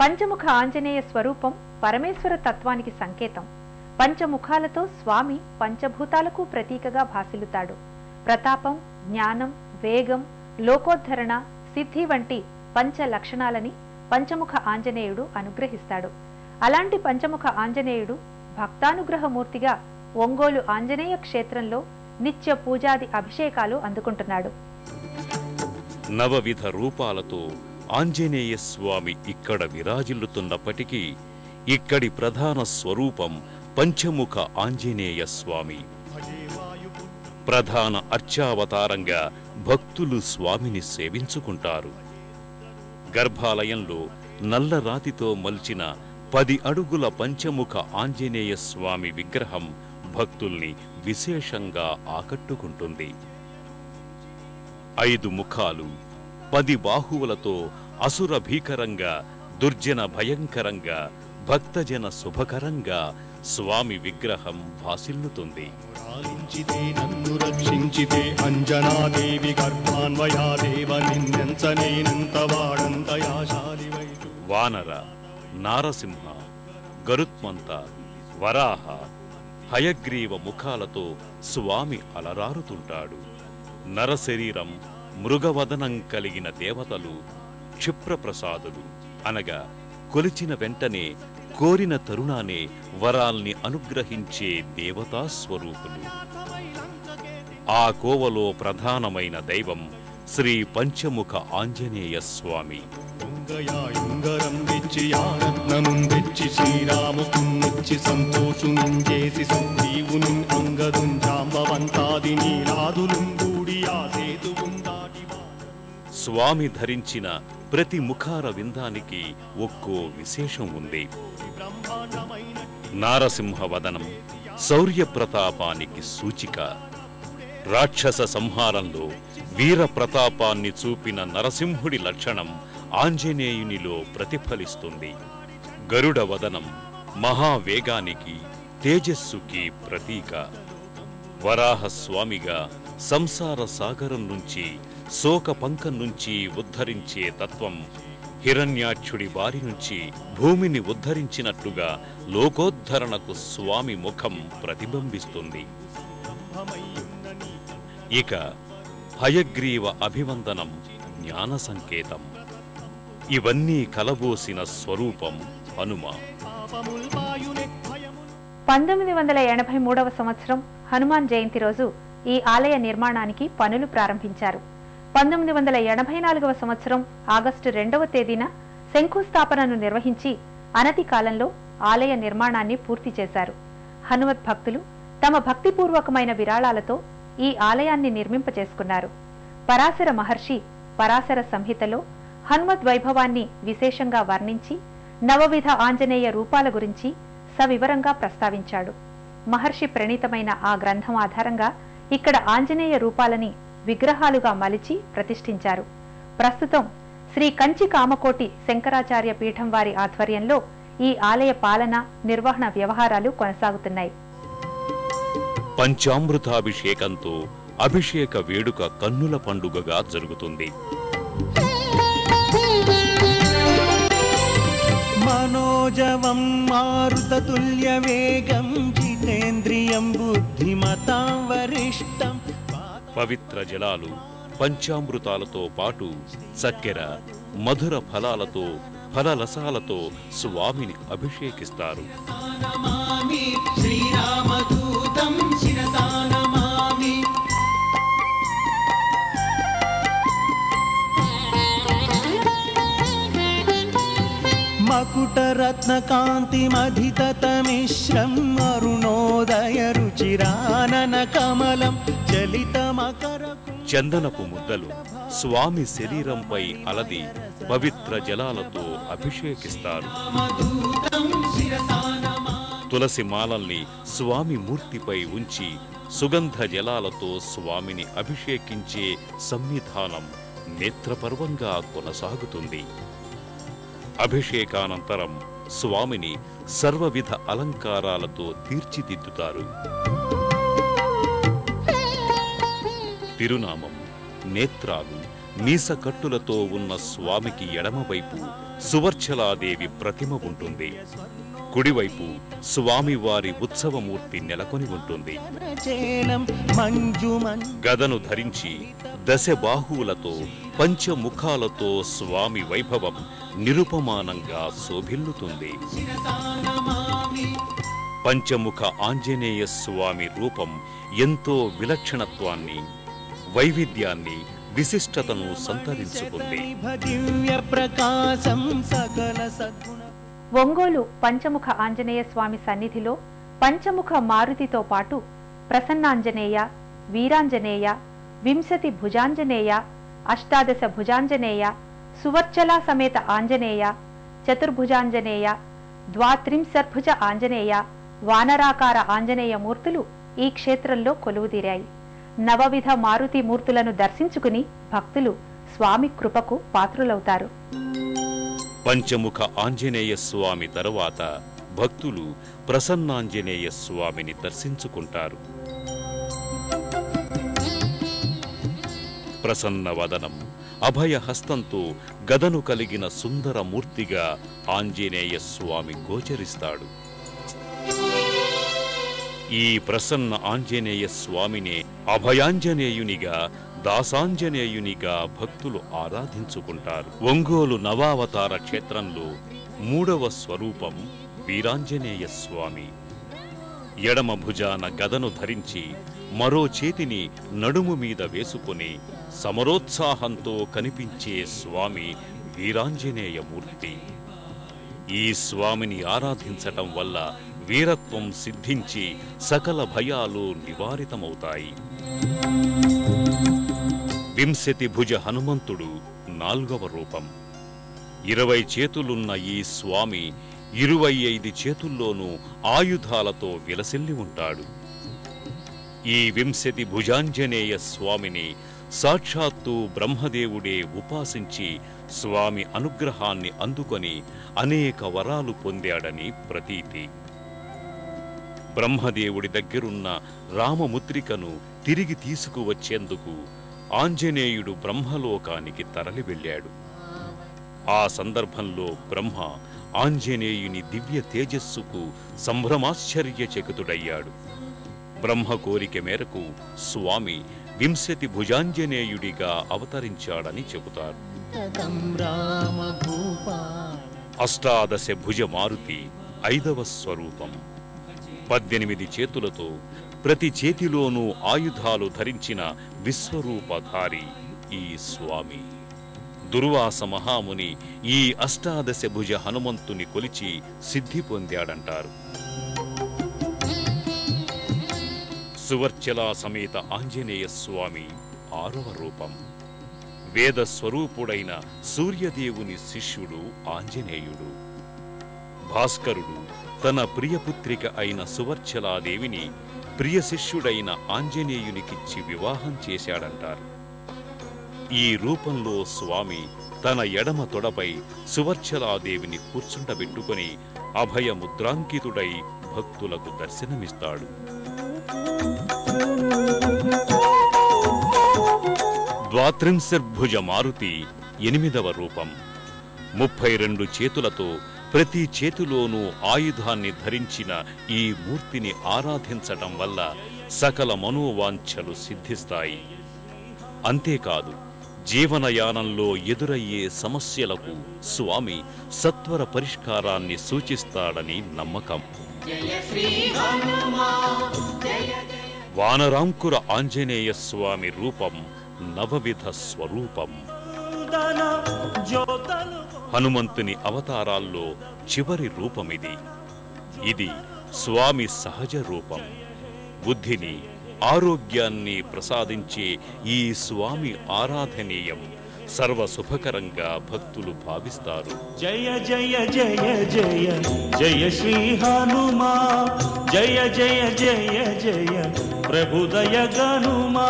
పంచముఖ ఆంజనేయ స్వరూపం పరమేశ్వర తత్వానికి సంకేతం. పంచముఖాలతో స్వామి పంచభూతాలకు ప్రతీకగా భాసిల్లుతాడు. ప్రతాపం జ్ఞానం వేగం లోకోద్ధరణ సిద్ధి వంటి పంచ లక్షణాలని పంచముఖ ఆంజనేయుడు అనుగ్రహిస్తాడు. అలాంటి పంచముఖ ఆంజనేయుడు భక్తానుగ్రహమూర్తిగా ఒంగోలు ఆంజనేయ క్షేత్రంలో నిత్య పూజాది అభిషేకాలు అందుకుంటున్నాడు. నవవిధ రూపాలతో ఆంజనేయ స్వామి ఇక్కడ విరాజిల్లుతున్నప్పటికీ ఇక్కడి ప్రధాన స్వరూపం పంచముఖ ఆంజనేయ స్వామి. ప్రధాన అర్చావతారంగా భక్తులు స్వామిని సేవించుకుంటారు. గర్భాలయంలో నల్లరాతితో మల్చిన పది అడుగుల పంచముఖ ఆంజనేయ స్వామి విగ్రహం భక్తుల్ని విశేషంగా ఆకట్టుకుంటుంది. ఐదు ముఖాలు పది బాహువులతో అసుర భీకరంగా దుర్జన భయంకరంగా భక్తజన శుభకరంగా స్వామి విగ్రహం నన్ను రక్షించితే అంజనాదేవి నిన్నెంచనేనంత వాడంతయాశాలివై వానర నారసింహ గరుత్మంత వరాహ హయగ్రీవ ముఖాలతో స్వామి అలరారుతుంటాడు. నరశరీరం మృగవదనం కలిగిన దేవతలు క్షిప్రప్రసాదులు. అనగా కొలిచిన వెంటనే కోరిన తరుణానే వరాల్ని అనుగ్రహించే దేవతా స్వరూపులు. ఆ కోవలో ప్రధానమైన దైవం శ్రీ పంచముఖ ఆంజనేయ స్వామి. ఉంగయా ఉంగరం తెచ్చి ఆరత్నముం తెచ్చి అంగదుం జాంబవంతాది స్వామి ధరించిన ప్రతి ముఖార విందానికి ఒక్కో విశేషం ఉంది. నారసింహ వదనం శౌర్య ప్రతాపానికి సూచిక. రాక్షస సంహారంలో వీర ప్రతాపాన్ని చూపిన నరసింహుడి లక్షణం ఆంజనేయునిలో ప్రతిఫలిస్తుంది. గరుడ వదనం మహావేగానికి తేజస్సుకి ప్రతీక. వరాహస్వామిగా సంసార సాగరం నుంచి శోక పంకం నుంచి ఉద్ధరించే తత్వం హిరణ్యాక్షుడి బారి నుంచి భూమిని ఉద్ధరించినట్లుగా లోకోద్ధరణకు స్వామి ముఖం ప్రతిబింబిస్తుంది. ఇక హయగ్రీవ అభివందనం జ్ఞాన సంకేతం. ఇవన్నీ కలబోసిన స్వరూపం హనుమ. పంతొమ్మిది వందల ఎనభై మూడవ సంవత్సరం హనుమాన్ జయంతి రోజు ఈ ఆలయ నిర్మాణానికి పనులు ప్రారంభించారు. పంతొమ్మిది వందల ఎనభై నాలుగవ సంవత్సరం ఆగస్టు రెండవ తేదీన శంకుస్థాపనను నిర్వహించి అనతి కాలంలో ఆలయ నిర్మాణాన్ని పూర్తి చేశారు. హనుమత్ భక్తులు తమ భక్తిపూర్వకమైన విరాళాలతో ఈ ఆలయాన్ని నిర్మింపచేసుకున్నారు పరాశర మహర్షి పరాశర సంహితలో హనుమద్ వైభవాన్ని విశేషంగా వర్ణించి నవవిధ ఆంజనేయ రూపాల గురించి సవివరంగా ప్రస్తావించాడు. మహర్షి ప్రణీతమైన ఆ గ్రంథం ఆధారంగా ఇక్కడ ఆంజనేయ రూపాలని విగ్రహాలుగా మలిచి ప్రతిష్ఠించారు. ప్రస్తుతం శ్రీ కంచి కామకోటి శంకరాచార్య పీఠం వారి ఆధ్వర్యంలో ఈ ఆలయ పాలన నిర్వహణ వ్యవహారాలు కొనసాగుతున్నాయి. పంచామృతాభిషేకంతో అభిషేక వేడుక కన్నుల పండుగగా జరుగుతుంది. మనోజవం మారుతతుల్యవేగం జితేంద్రియం బుద్ధిమతాం వరిష్టం పవిత్ర జలాలు పంచామృతాలతో పాటు చక్కెర మధుర ఫలాలతో ఫలరసాలతో స్వామిని అభిషేకిస్తారు. రుచిరానన కమలం చలితమకర చందనపు ముద్దలు స్వామి శరీరంపై అలది పవిత్ర జలాలతో అభిషేకిస్తారు తులసి మాలల్ని స్వామి మూర్తిపై ఉంచి సుగంధ జలాలతో స్వామిని అభిషేకించే సన్నిధానం నేత్రపర్వంగా కొనసాగుతుంది అభిషేకానంతరం స్వామిని సర్వవిధ అలంకారాలతో తీర్చిదిద్దుతారు. తిరునామం నేత్రాలు మీసకట్టులతో ఉన్న స్వామికి ఎడమవైపు సువర్చలాదేవి ప్రతిమ ఉంటుంది. కుడివైపు స్వామివారి ఉత్సవమూర్తి నెలకొని ఉంటుంది. గదను ధరించి దశ బాహువులతో పంచముఖాలతో స్వామి వైభవం నిరుపమానంగా శోభిల్లుతుంది. పంచముఖ ఆంజనేయ స్వామి రూపం ఎంతో విలక్షణత్వాన్ని వైవిధ్యాన్ని విశిష్టతను సంతరించుకుంది. ఒంగోలు పంచముఖ ఆంజనేయ స్వామి సన్నిధిలో పంచముఖ మారుతితో పాటు ప్రసన్నాంజనేయ వీరాంజనేయ వింశతి భుజాంజనేయ అష్టాదశ భుజాంజనేయ సువర్చల సమేత ఆంజనేయ చతుర్భుజాంజనేయ ద్వాత్రింశర్భుజ ఆంజనేయ వానరాకార ఆంజనేయ మూర్తులు ఈ క్షేత్రంలో కొలువుదీరాయి. నవవిధ మారుతి మూర్తులను దర్శించుకుని భక్తులు స్వామి కృపకు పాత్రులవుతారు. పంచముఖ ఆంజనేయ స్వామి తరువాత భక్తులు ప్రసన్నాంజనేయ స్వామిని దర్శించుకుంటారు. ప్రసన్న వదనం అభయ హస్తంతో గదను కలిగిన సుందర మూర్తిగా ఆంజనేయ స్వామి గోచరిస్తాడు. ఈ ప్రసన్న ఆంజనేయ స్వామినే అభయాంజనేయునిగా దాసాంజనేయునిగా భక్తులు ఆరాధించుకుంటారు. ఒంగోలు నవావతార క్షేత్రంలో మూడవ స్వరూపం వీరాంజనేయ స్వామి. ఎడమ భుజాన గదను ధరించి మరో చేతిని నడుము మీద వేసుకుని సమరోత్సాహంతో కనిపించే స్వామి వీరాంజనేయ మూర్తి. ఈ స్వామిని ఆరాధించటం వల్ల వీరత్వం సిద్ధించి సకల భయాలు నివారితమవుతాయి. వింశతి భుజ హనుమంతుడు నాల్గవ రూపం. ఇరవై చేతులున్న ఈ స్వామి ఇరువై ఐదు చేతుల్లోనూ ఆయుధాలతో విలసిల్లి ఉంటాడు. ఈ వింశతి భుజాంజనేయ స్వామిని సాక్షాత్తు బ్రహ్మదేవుడే ఉపాసించి స్వామి అనుగ్రహాన్ని అందుకొని అనేక వరాలు పొందాడని ప్రతీతి. బ్రహ్మదేవుడి దగ్గరున్న రామముద్రికను తిరిగి తీసుకువచ్చేందుకు ఆంజనేయుడు బ్రహ్మలోకానికి తరలి వెళ్ళాడు ఆ సందర్భంలో బ్రహ్మ ఆంజనేయుని దివ్య తేజస్సుకు సంభ్రమాశ్చర్యచకితుడయ్యాడు. బ్రహ్మ కోరిక మేరకు స్వామి వింశతి భుజాంజనేయుడిగా అవతరించాడని చెబుతారు. అష్టాదశ భుజ మారుతి ఐదవ స్వరూపం. పద్దెనిమిది చేతులతో ప్రతి చేతిలోనూ ఆయుధాలు ధరించిన విశ్వరూపధారి ఈ స్వామి. దుర్వాస మహాముని ఈ అష్టాదశ భుజ హనుమంతుని కొలిచి సిద్ధి పొందాడంటారు. సువర్చలా సమేత ఆంజనేయ స్వామి ఆరవ రూపం. వేద స్వరూపుడైన సూర్యదేవుని శిష్యుడు ఆంజనేయుడు. భాస్కరుడు తన ప్రియపుత్రిక అయిన సువర్చలాదేవిని ప్రియ శిష్యుడైన ఆంజనేయునికిచ్చి వివాహం చేశాడంటారు. ఈ రూపంలో స్వామి తన ఎడమ తొడపై సువర్చలాదేవిని కూర్చుండబెట్టుకుని అభయ ముద్రాంకితుడై భక్తులకు దర్శనమిస్తాడు. ద్వాత్రింశర్భుజ మారుతి ఎనిమిదవ రూపం. ముప్పై రెండు చేతులతో ప్రతి చేతిలోనూ ఆయుధాన్ని ధరించిన ఈ మూర్తిని ఆరాధించటం వల్ల సకల మనోవాంఛలు సిద్ధిస్తాయి. అంతేకాదు జీవనయానంలో ఎదురయ్యే సమస్యలకు స్వామి సత్వర పరిష్కారాన్ని సూచిస్తాడని నమ్మకం. వానరాంకుర ఆంజనేయ స్వామి రూపం నవవిధ స్వరూపం. హనుమంతుని అవతారాల్లో చివరి రూపమిది. ఇది స్వామి సహజ రూపం. బుద్ధిని ఆరోగ్యాన్ని ప్రసాదించే ఈ స్వామి ఆరాధనీయం. సర్వశుభకరంగా భక్తులు భావిస్తారు. జయ జయ జయ జయ జయ శ్రీ హనుమా. జయ జయ జయ జయ ప్రభుదయ గనుమా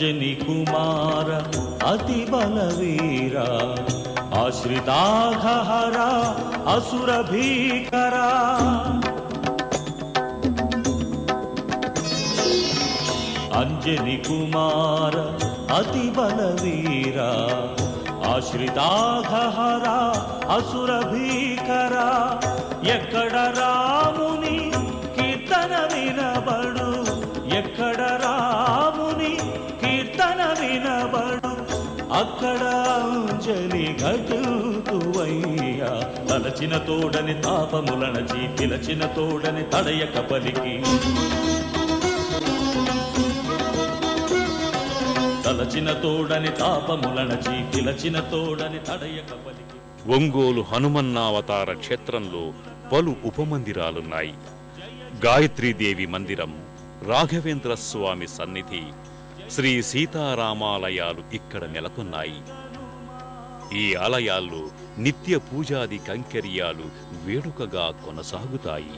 అంజని కుమార అతి బలవీర ఆశ్రితాఘహర అసుర భీకరా అంజని కుమార అతి బలవీర ఆశ్రితాఘహర అసుర భీకర ఎక్కడ రాముని అక్కడ అంజలి తలచిన తోడని తాపములనచి పిలచిన తోడని తడయక పలికి తలచిన తోడని తాపములనచి పిలచిన తోడని తడయక పలికి ఒంగోలు హనుమన్నావతార క్షేత్రంలో పలు ఉపమందిరాలున్నాయి. గాయత్రీదేవి మందిరం రాఘవేంద్ర స్వామి సన్నిధి శ్రీ సీతారామాలయాలు ఇక్కడ నెలకొన్నాయి. ఈ ఆలయాల్లో నిత్య పూజాది కైంకర్యాలు వేడుకగా కొనసాగుతాయి.